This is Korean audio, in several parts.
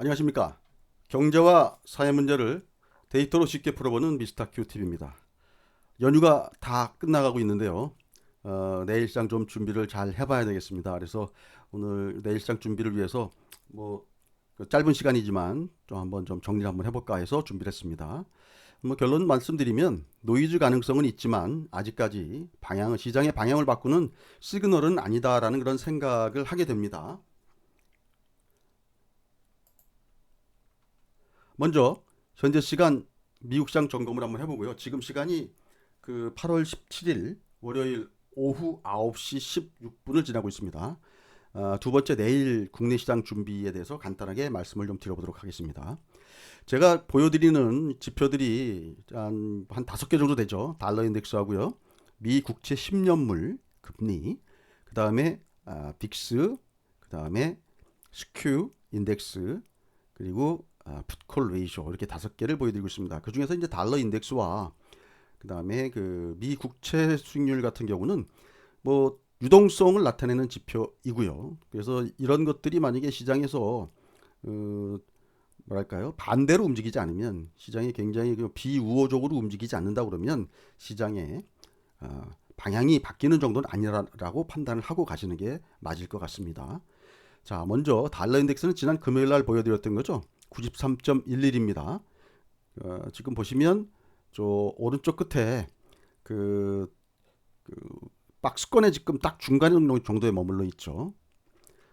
안녕하십니까. 경제와 사회 문제를 데이터로 쉽게 풀어보는 미스터 큐 TV입니다. 연휴가 다 끝나가고 있는데요. 어, 내일 시장 좀 준비를 잘 해봐야 되겠습니다. 그래서 오늘 내일 시장 준비를 위해서 뭐그 짧은 시간이지만 좀 한번 좀 정리를 한번 해볼까 해서 준비를 했습니다. 뭐 결론 말씀드리면 노이즈 가능성은 있지만 아직까지 방향 시장의 방향을 바꾸는 시그널은 아니다라는 그런 생각을 하게 됩니다. 먼저 현재 시간 미국 시장 점검을 한번 해보고요. 지금 시간이 그 8월 17일 월요일 오후 9시 16분을 지나고 있습니다. 아, 두 번째 내일 국내 시장 준비에 대해서 간단하게 말씀을 좀 드려보도록 하겠습니다. 제가 보여드리는 지표들이 한, 한 다섯 개 정도 되죠. 달러 인덱스 하고요. 미 국채 10년물 금리, 그 다음에 아, 빅스, 그 다음에 스큐 인덱스, 그리고 아, 풋콜 레이쇼 이렇게 다섯 개를 보여드리고 있습니다. 그 중에서 이제 달러 인덱스와 그 다음에 그 미 국채 수익률 같은 경우는 뭐 유동성을 나타내는 지표이고요. 그래서 이런 것들이 만약에 시장에서 어, 뭐랄까요 반대로 움직이지 않으면 시장이 굉장히 그 비우호적으로 움직이지 않는다 그러면 시장의 어, 방향이 바뀌는 정도는 아니라고 판단을 하고 가시는 게 맞을 것 같습니다. 자, 먼저 달러 인덱스는 지난 금요일 날 보여드렸던 거죠. 93.11입니다. 어, 지금 보시면 저 오른쪽 끝에 그, 그 박스권에 지금 딱 중간 정도에 머물러 있죠.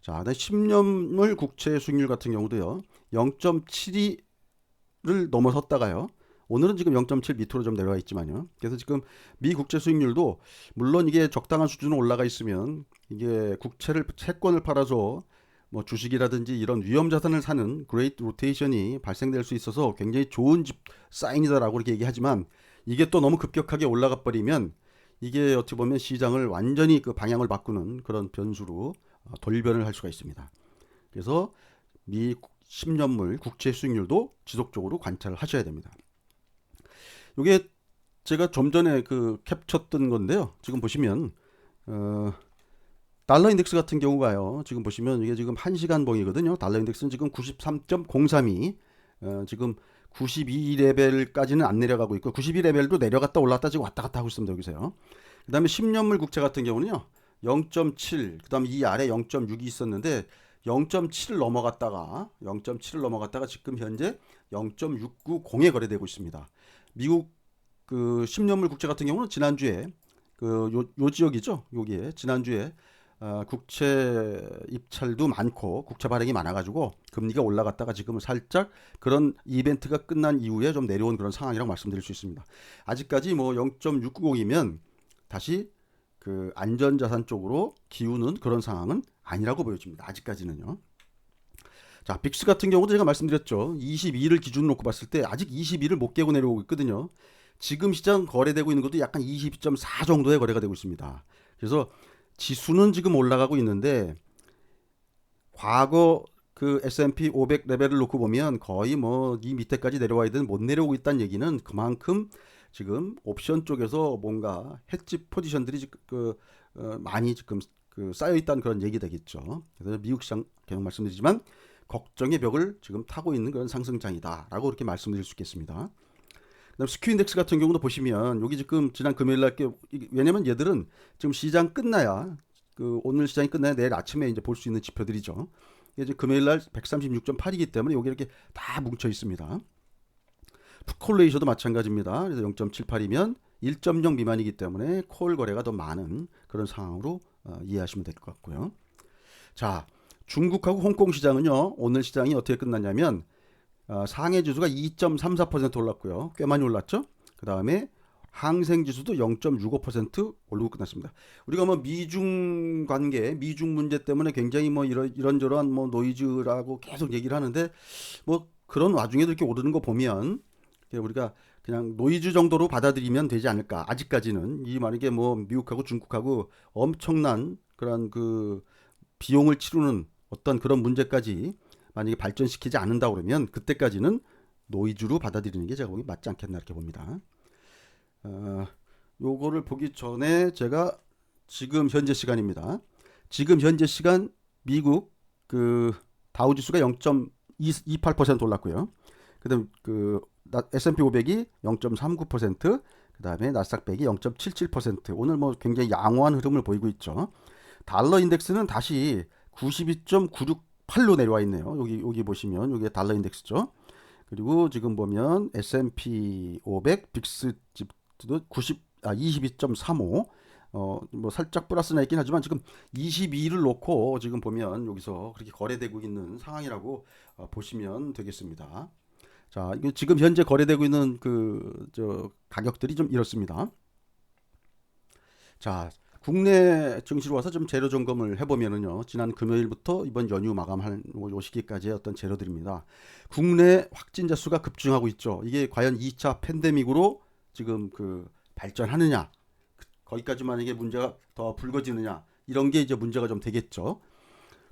자, 10년물 국채 수익률 같은 경우도요. 0.72를 넘어섰다가요. 오늘은 지금 0.7 밑으로 좀 내려와 있지만요. 그래서 지금 미 국채 수익률도 물론 이게 적당한 수준으로 올라가 있으면 이게 국채를 채권을 팔아서 뭐 주식이라든지 이런 위험 자산을 사는 그레이트 로테이션이 발생될 수 있어서 굉장히 좋은 집 사인이다라고 이렇게 얘기하지만 이게 또 너무 급격하게 올라가 버리면 이게 어떻게 보면 시장을 완전히 그 방향을 바꾸는 그런 변수로 어, 돌변을 할 수가 있습니다. 그래서 미 10년물 국채 수익률도 지속적으로 관찰을 하셔야 됩니다. 이게 제가 좀 전에 그 캡쳤던 건데요. 지금 보시면 어, 달러 인덱스 같은 경우가요. 지금 보시면 이게 지금 1시간 봉이거든요. 달러 인덱스는 지금 93.032 어, 지금 92레벨까지는 안 내려가고 있고 92레벨도 내려갔다 올랐다 지금 왔다 갔다 하고 있습니다. 여기서요. 그다음에 10년물 국채 같은 경우는요. 0.7 그다음에 이 아래 0.6이 있었는데 0.7을 넘어갔다가 0.7을 넘어갔다가 지금 현재 0.690에 거래되고 있습니다. 미국 그 10년물 국채 같은 경우는 지난주에 그 요 요 지역이죠. 여기에 지난주에 어, 국채 입찰도 많고 국채 발행이 많아가지고 금리가 올라갔다가 지금은 살짝 그런 이벤트가 끝난 이후에 좀 내려온 그런 상황이라고 말씀드릴 수 있습니다. 아직까지 뭐 0.690이면 다시 그 안전자산 쪽으로 기우는 그런 상황은 아니라고 보여집니다. 아직까지는요. 자, 빅스 같은 경우도 제가 말씀드렸죠. 22를 기준으로 놓고 봤을 때 아직 22를 못 깨고 내려오고 있거든요. 지금 시장 거래되고 있는 것도 약간 22.4 정도의 거래가 되고 있습니다. 그래서 지수는 지금 올라가고 있는데 과거 그 S&P 500 레벨을 놓고 보면 거의 뭐 이 밑에까지 내려와야 못 내려오고 있다는 얘기는 그만큼 지금 옵션 쪽에서 뭔가 해지 포지션들이 그 어, 많이 지금 그 쌓여 있다는 그런 얘기 되겠죠. 그래서 미국 시장 계속 말씀드리지만 걱정의 벽을 지금 타고 있는 그런 상승장이다라고 그렇게 말씀드릴 수 있겠습니다. 그다음 스큐 인덱스 같은 경우도 보시면 여기 지금 지난 금요일 날 왜냐면 얘들은 지금 시장 끝나야 그 오늘 시장이 끝나야 내일 아침에 이제 볼 수 있는 지표들이죠. 이제 금요일 날 136.8이기 때문에 여기 이렇게 다 뭉쳐 있습니다. 풋콜레이셔도 마찬가지입니다. 그래서 0.78이면 1.0 미만이기 때문에 콜 거래가 더 많은 그런 상황으로 어, 이해하시면 될 것 같고요. 자, 중국하고 홍콩 시장은요. 오늘 시장이 어떻게 끝났냐면 어, 상해 지수가 2.34% 올랐고요. 꽤 많이 올랐죠. 그 다음에 항생 지수도 0.65% 오르고 끝났습니다. 우리가 뭐 미중 관계, 미중 문제 때문에 굉장히 뭐 이런 이런저런 뭐 노이즈라고 계속 얘기를 하는데 뭐 그런 와중에도 이렇게 오르는 거 보면 우리가 그냥 노이즈 정도로 받아들이면 되지 않을까. 아직까지는 이 만약에 뭐 미국하고 중국하고 엄청난 그런 그 비용을 치르는 어떤 그런 문제까지 만약에 발전시키지 않는다 그러면 그때까지는 노이즈로 받아들이는 게 제가 보기 맞지 않겠나 이렇게 봅니다. 어, 요거를 보기 전에 제가 지금 현재 시간입니다. 지금 현재 시간 미국 그 다우지수가 0. 0.28% 올랐고요. 그다음 그 나- S&P 500이 0.39%, 그다음에 나스닥 100이 0.77%. 오늘 뭐 굉장히 양호한 흐름을 보이고 있죠. 달러 인덱스는 다시 92.968로 내려와 있네요. 여기 여기 보시면 이게 달러 인덱스죠. 그리고 지금 보면 S&P 500 빅스 집도 90 아 22.35. 어 뭐 살짝 플러스나 있긴 하지만 지금 22를 놓고 지금 보면 여기서 그렇게 거래되고 있는 상황이라고 어, 보시면 되겠습니다. 자, 이거 지금 현재 거래되고 있는 그 저 가격들이 좀 이렇습니다. 자, 국내 증시로 와서 좀 재료 점검을 해보면은요, 지난 금요일부터 이번 연휴 마감한 요 시기까지의 어떤 재료들입니다. 국내 확진자 수가 급증하고 있죠. 이게 과연 2차 팬데믹으로 지금 그 발전하느냐, 그- 거기까지 만약에 문제가 더 불거지느냐, 이런 게 이제 문제가 좀 되겠죠.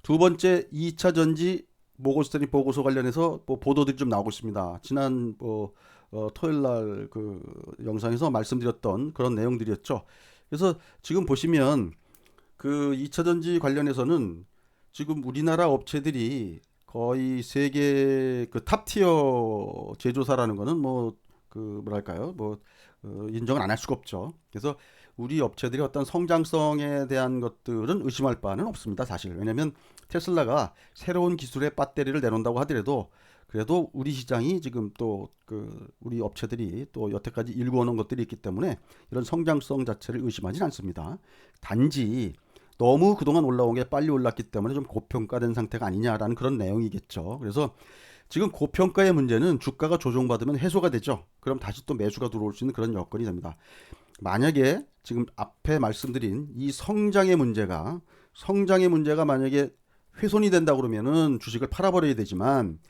두 번째 2차 전지 모건스탠리 보고서 관련해서 뭐 보도들이 좀 나오고 있습니다. 지난 뭐 어, 토요일 날 그 영상에서 말씀드렸던 그런 내용들이었죠. 그래서 지금 보시면 그 2차 전지 관련해서는 지금 우리나라 업체들이 거의 세계 그 탑티어 제조사라는 거는 뭐 그 뭐랄까요? 뭐 어, 인정을 안 할 수가 없죠. 그래서 우리 업체들이 어떤 성장성에 대한 것들은 의심할 바는 없습니다, 사실. 왜냐면 테슬라가 새로운 기술의 배터리를 내놓는다고 하더라도 그래도 우리 시장이 지금 또 그 우리 업체들이 또 여태까지 일궈놓은 것들이 있기 때문에 이런 성장성 자체를 의심하진 않습니다. 단지 너무 그동안 올라온 게 빨리 올랐기 때문에 좀 고평가된 상태가 아니냐라는 그런 내용이겠죠. 그래서 지금 고평가의 문제는 주가가 조정받으면 해소가 되죠. 그럼 다시 또 매수가 들어올 수 있는 그런 여건이 됩니다. 만약에 지금 앞에 말씀드린 이 성장의 문제가 성장의 문제가 만약에 훼손이 된다 그러면은 주식을 팔아버려야 되지만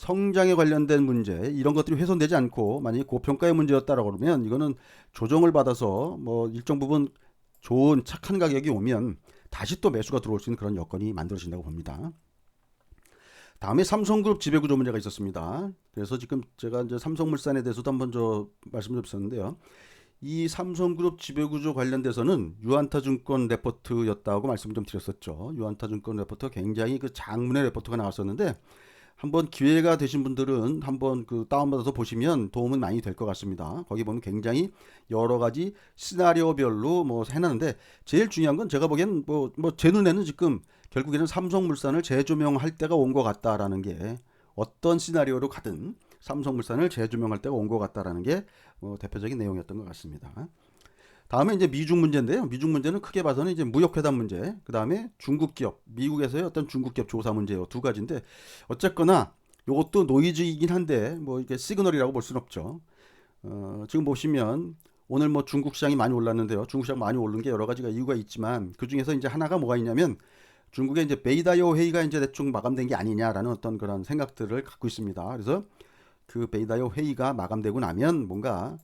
성장에 관련된 문제 이런 것들이 훼손되지 않고 만약에 고평가의 문제였다라고 그러면 이거는 조정을 받아서 뭐 일정 부분 좋은 착한 가격이 오면 다시 또 매수가 들어올 수 있는 그런 여건이 만들어진다고 봅니다. 다음에 삼성그룹 지배구조 문제가 있었습니다. 그래서 지금 제가 이제 삼성물산에 대해서도 한번 저 말씀드렸었는데요. 이 삼성그룹 지배구조 관련돼서는 유한타증권 레포트였다고 말씀 좀 드렸었죠. 유한타증권 레포트가 굉장히 그 장문의 레포트가 나왔었는데 한번 기회가 되신 분들은 한번 그 다운받아서 보시면 도움은 많이 될 것 같습니다. 거기 보면 굉장히 여러 가지 시나리오별로 뭐 해놨는데 제일 중요한 건 제가 보기엔 뭐 뭐 제 눈에는 지금 결국에는 삼성물산을 재조명할 때가 온 것 같다라는 게 어떤 시나리오로 가든 삼성물산을 재조명할 때가 온 것 같다라는 게 어, 대표적인 내용이었던 것 같습니다. 다음에 이제 미중 문제인데요. 미중 문제는 크게 봐서는 이제 무역회담 문제, 그 다음에 중국 기업, 미국에서의 어떤 중국 기업 조사 문제요 두 가지인데 어쨌거나 이것도 노이즈이긴 한데 뭐 이게 시그널이라고 볼 수는 없죠. 어, 지금 보시면 오늘 뭐 중국 시장이 많이 올랐는데요. 중국 시장 많이 오른 게 여러 가지가 이유가 있지만 그 중에서 이제 하나가 뭐가 있냐면 중국의 이제 베이다이오 회의가 이제 대충 마감된 게 아니냐라는 어떤 그런 생각들을 갖고 있습니다. 그래서 그 베이다이오 회의가 마감되고 나면 뭔가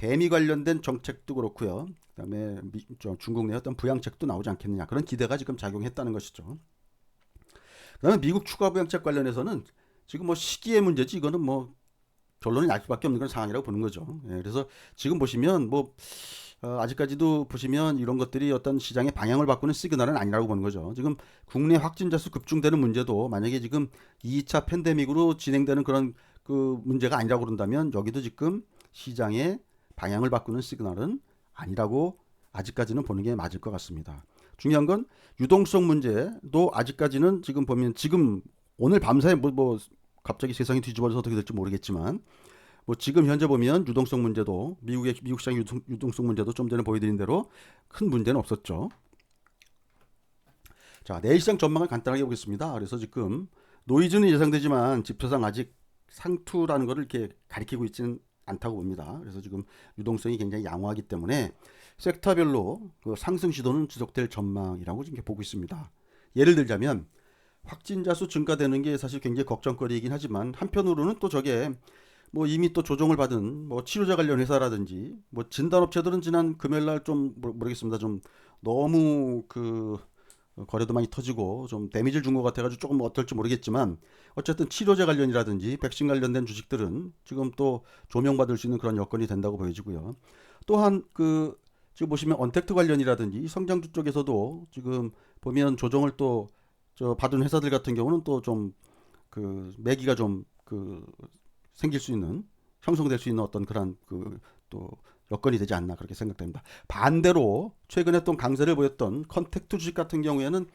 대미 관련된 정책도 그렇고요. 그다음에 미, 저 중국 내 어떤 부양책도 나오지 않겠느냐 그런 기대가 지금 작용했다는 것이죠. 그다음에 미국 추가 부양책 관련해서는 지금 뭐 시기의 문제지 이거는 뭐 결론이 날 수밖에 없는 그런 상황이라고 보는 거죠. 예, 그래서 지금 보시면 뭐 어, 아직까지도 보시면 이런 것들이 어떤 시장의 방향을 바꾸는 시그널은 아니라고 보는 거죠. 지금 국내 확진자 수 급증되는 문제도 만약에 지금 2차 팬데믹으로 진행되는 그런 그 문제가 아니라고 그런다면 여기도 지금 시장의 방향을 바꾸는 시그널은 아니라고 아직까지는 보는 게 맞을 것 같습니다. 중요한 건 유동성 문제도 아직까지는 지금 보면 지금 오늘 밤사이 뭐, 뭐 갑자기 세상이 뒤집어져서 어떻게 될지 모르겠지만 뭐 지금 현재 보면 유동성 문제도 미국의 미국 시장 유동, 유동성 문제도 좀 전에 보여드린 대로 큰 문제는 없었죠. 자 내일 시장 전망을 간단하게 보겠습니다. 그래서 지금 노이즈는 예상되지만 지표상 아직 상투라는 것을 이렇게 가리키고 있지는 않다고 봅니다. 그래서 지금 유동성이 굉장히 양호하기 때문에 섹터별로 그 상승 시도는 지속될 전망이라고 지금 보고 있습니다. 예를 들자면 확진자 수 증가되는 게 사실 굉장히 걱정거리이긴 하지만 한편으로는 또 저게 뭐 이미 또 조정을 받은 뭐 치료자 관련 회사라든지 뭐 진단업체들은 지난 금요일 날 좀 모르겠습니다. 좀 너무 그 거래도 많이 터지고 좀 데미지를 준 것 같아가지고 조금 어떨지 모르겠지만 어쨌든 치료제 관련이라든지 백신 관련된 주식들은 지금 또 조명받을 수 있는 그런 여건이 된다고 보여지고요. 또한 그 지금 보시면 언택트 관련이라든지 성장주 쪽에서도 지금 보면 조정을 또 저 받은 회사들 같은 경우는 또 좀 그 매기가 좀 그 생길 수 있는 형성될 수 있는 어떤 그런 그또 여건이 되지 않나 그렇게 생각됩니다. 반대로 최근에 또 강세를 보였던 컨택트 주식 같은 경우에는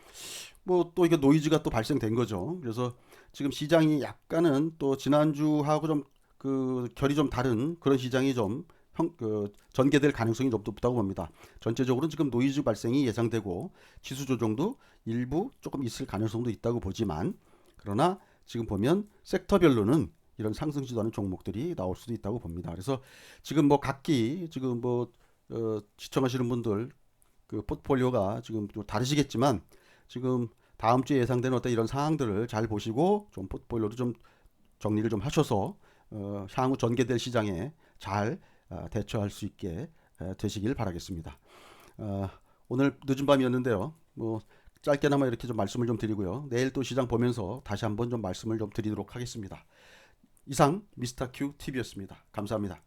뭐 또 이게 노이즈가 또 발생된 거죠. 그래서 지금 시장이 약간은 또 지난주하고 좀 그 결이 좀 다른 그런 시장이 좀 형, 그 전개될 가능성이 좀 높다고 봅니다. 전체적으로 지금 노이즈 발생이 예상되고 지수 조정도 일부 조금 있을 가능성도 있다고 보지만 그러나 지금 보면 섹터별로는 이런 상승시도하는 종목들이 나올 수도 있다고 봅니다. 그래서 지금 뭐 각기 지금 뭐 어, 시청하시는 분들 그 포트폴리오가 지금 좀 다르시겠지만 지금 다음 주에 예상되는 어떤 이런 상황들을 잘 보시고 좀 포트폴리오도 좀 정리를 좀 하셔서 어, 향후 전개될 시장에 잘 아, 대처할 수 있게 에, 되시길 바라겠습니다. 어, 오늘 늦은 밤이었는데요. 뭐 짧게나마 이렇게 좀 말씀을 좀 드리고요. 내일 또 시장 보면서 다시 한번 좀 말씀을 좀 드리도록 하겠습니다. 이상 미스터 큐 TV였습니다. 감사합니다.